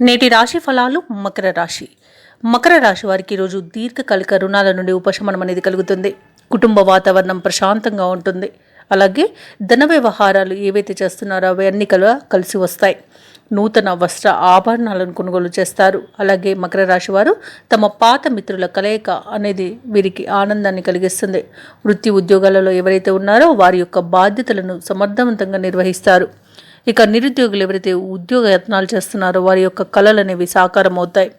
నేటి రాశి ఫలాలు మకర రాశి. మకర రాశి వారికి ఈరోజు దీర్ఘకాలిక రుణాల నుండి ఉపశమనం అనేది కలుగుతుంది. కుటుంబ వాతావరణం ప్రశాంతంగా ఉంటుంది. అలాగే ధన వ్యవహారాలు ఏవైతే చేస్తున్నారో అవి అన్ని కల కలిసి వస్తాయి. నూతన వస్త్ర ఆభరణాలను కొనుగోలు చేస్తారు. అలాగే మకర రాశి వారు తమ పాత మిత్రుల కలయిక అనేది వీరికి ఆనందాన్ని కలిగిస్తుంది. వృత్తి ఉద్యోగాలలో ఎవరైతే ఉన్నారో వారి యొక్క బాధ్యతలను సమర్థవంతంగా నిర్వహిస్తారు. ఇక నిరుద్యోగులు ఎవరైతే ఉద్యోగ యత్నాలు చేస్తున్నారో వారి యొక్క కళలు అనేవి సాకారం అవుతాయి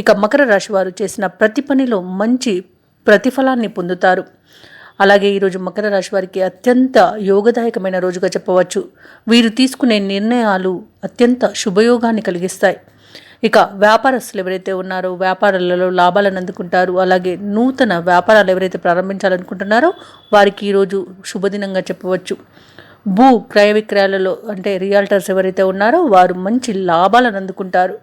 ఇక మకర రాశి వారు చేసిన ప్రతి పనిలో మంచి ప్రతిఫలాన్ని పొందుతారు. అలాగే ఈరోజు మకర రాశి వారికి అత్యంత యోగదాయకమైన రోజుగా చెప్పవచ్చు. వీరు తీసుకునే నిర్ణయాలు అత్యంత శుభయోగాన్ని కలిగిస్తాయి. ఇక వ్యాపారస్తులు ఎవరైతే ఉన్నారో వ్యాపారాలలో లాభాలను అందుకుంటారు. అలాగే నూతన వ్యాపారాలు ఎవరైతే ప్రారంభించాలనుకుంటున్నారో వారికి ఈరోజు శుభదినంగా చెప్పవచ్చు. భూ క్రయ విక్రయాలలో అంటే రియాల్టర్స్ ఎవరైతే ఉన్నారో వారు మంచి లాభాలను అందుకుంటారు.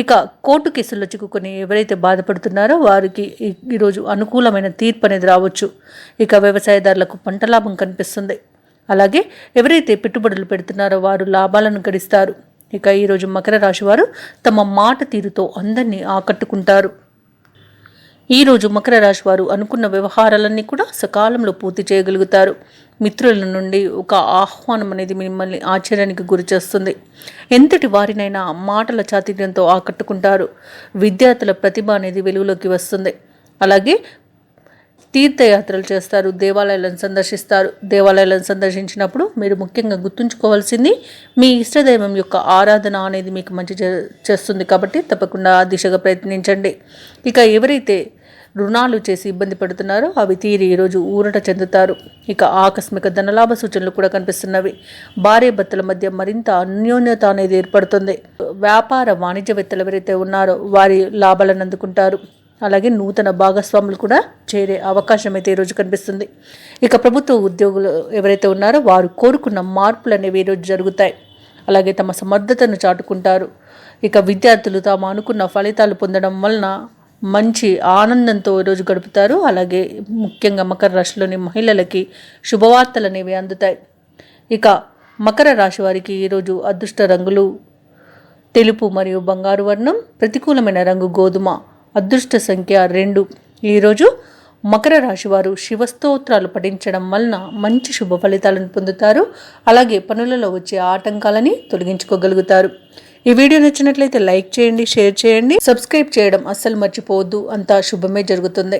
ఇక కోర్టు కేసుల్లో చిక్కుకొని ఎవరైతే బాధపడుతున్నారో వారికి ఈరోజు అనుకూలమైన తీర్పు అనేది రావచ్చు. ఇక వ్యవసాయదారులకు పంట లాభం కనిపిస్తుంది. అలాగే ఎవరైతే పెట్టుబడులు పెడుతున్నారో వారు లాభాలను గడిస్తారు. ఇక ఈరోజు మకర రాశి వారు తమ మాట తీరుతో అందరినీ ఆకట్టుకుంటారు. ఈరోజు మకర రాశి వారు అనుకున్న వ్యవహారాలన్నీ కూడా సకాలంలో పూర్తి చేయగలుగుతారు. మిత్రుల నుండి ఒక ఆహ్వానం అనేది మిమ్మల్ని ఆశ్చర్యానికి గురిచేస్తుంది ఎంతటి వారినైనా మాటల చాతుర్యంతో ఆకట్టుకుంటారు. విద్యార్థుల ప్రతిభ అనేది వెలుగులోకి వస్తుంది. అలాగే తీర్థయాత్రలు చేస్తారు దేవాలయాలను సందర్శిస్తారు. దేవాలయాలను సందర్శించినప్పుడు మీరు ముఖ్యంగా గుర్తుంచుకోవాల్సింది మీ ఇష్టదైవం యొక్క ఆరాధన అనేది మీకు మంచి చేస్తుంది కాబట్టి తప్పకుండా ఆ దిశగా ప్రయత్నించండి. ఇక ఎవరైతే రుణాలు చేసి ఇబ్బంది పడుతున్నారో అవి తీరి ఈరోజు ఊరట చెందుతారు. ఇక ఆకస్మిక ధనలాభ సూచనలు కూడా కనిపిస్తున్నవి. భార్య భర్తల మధ్య మరింత అన్యోన్యత అనేది ఏర్పడుతుంది. వ్యాపార వాణిజ్యవేత్తలు ఎవరైతే ఉన్నారో వారి లాభాలను అందుకుంటారు. అలాగే నూతన భాగస్వాములు కూడా చేరే అవకాశం అయితే ఈరోజు కనిపిస్తుంది. ఇక ప్రభుత్వ ఉద్యోగులు ఎవరైతే ఉన్నారో వారు కోరుకున్న మార్పులు అనేవి ఈరోజు జరుగుతాయి. అలాగే తమ సమర్థతను చాటుకుంటారు. ఇక విద్యార్థులు తాము అనుకున్న ఫలితాలు పొందడం వలన మంచి ఆనందంతో ఈరోజు గడుపుతారు. అలాగే ముఖ్యంగా మకర రాశిలోని మహిళలకి శుభవార్తలు అనేవి అందుతాయి. ఇక మకర రాశి వారికి ఈరోజు అదృష్ట రంగులు తెలుపు మరియు బంగారు వర్ణం ప్రతికూలమైన రంగు గోధుమ అదృష్ట సంఖ్య రెండు. ఈరోజు మకర రాశి వారు శివస్తోత్రాలు పఠించడం వలన మంచి శుభ ఫలితాలను పొందుతారు. అలాగే పనులలో వచ్చే ఆటంకాలని తొలగించుకోగలుగుతారు. ఈ వీడియో నచ్చినట్లయితే లైక్ చేయండి షేర్ చేయండి. సబ్స్క్రైబ్ చేయడం అస్సలు మర్చిపోవద్దు. అంతా శుభమే జరుగుతుంది.